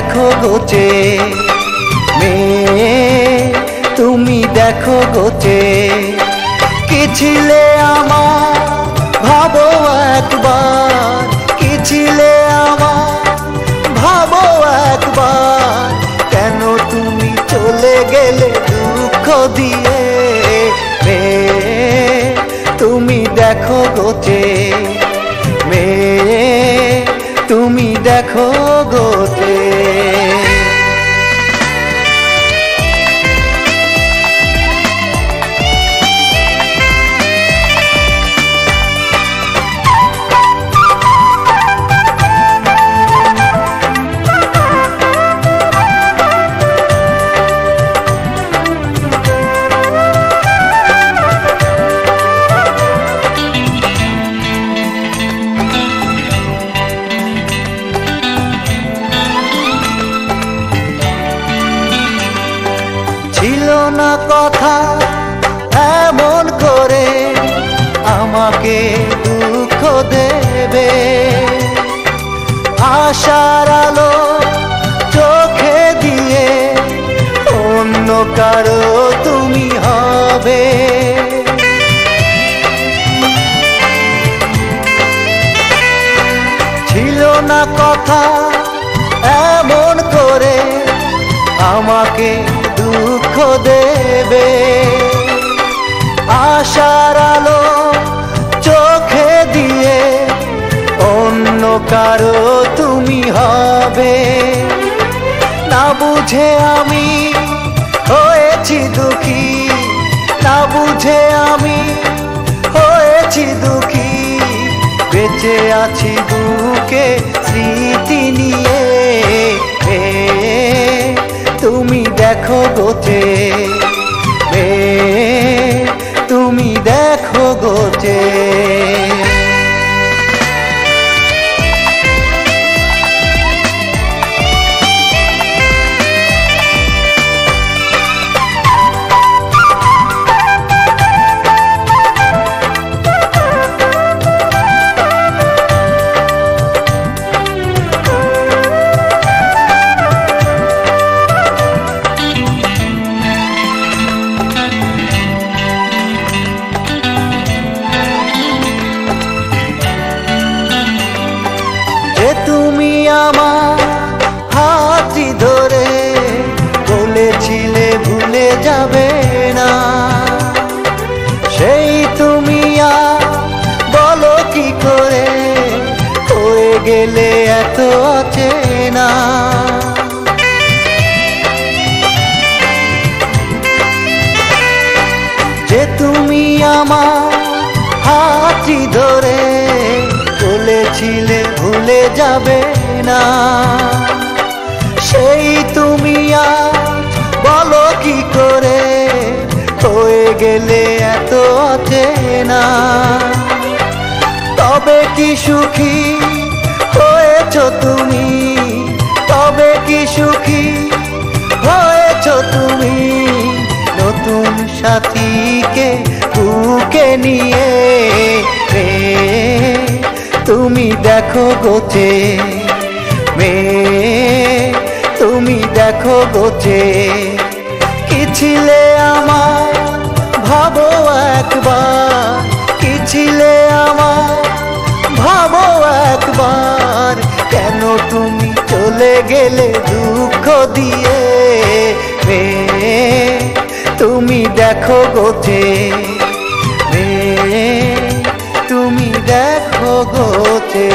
গোচে মেয়ে, তুমি দেখো গোচে কি ছিলে আমার? ভাবো একবার। কি ছিলে আমার? ভাবো একবার। কেন তুমি চলে গেলে দুঃখ দিয়ে? মেয়ে, তুমি দেখো গোচে মেয়ে, তুমি দেখো গোচে ছিল না কথা এমন করে আমাকে দুঃখ দেবে। আশার আলো চোখে দিয়ে অন্য কারও তুমি হবে। ছিল না কথা এমন করে আমাকে দুঃখ দেবে। আশার আলো চোখে দিয়ে অন্য কারও তুমি হবে। না বুঝে আমি হয়েছি দুঃখী, না বুঝে আমি হয়েছি দুঃখী। বেঁচে আছি বুকে স্মৃতি নিয়ে তুমি দেখো এ, তুমি দেখো যে তুমি আমার হাতটি ধরে বলেছিলে ভুলে যাবে না। সেই তুমি বলো কি করে, হয়ে গেলে এত অচেনা। ভুলে যাবে না। সেই তুমি আজ বলো কি করে? হয়ে গেলে এত অচেনা। তবে কি সুখী হয়েছ তুমি? তবে কি সুখী হয়েছ তুমি? নতুন সাথীকে বুকে নিয়ে তুমি দেখো গোচে মেয়ে, তুমি দেখো গোচে কি ছিলে আমার? ভাবো একবার। কি ছিলে আমার? ভাবো একবার। কেন তুমি চলে গেলে দুঃখ দিয়ে? মেয়ে, তুমি দেখো গোচে মেয়ে, তুমি দেখো গোতে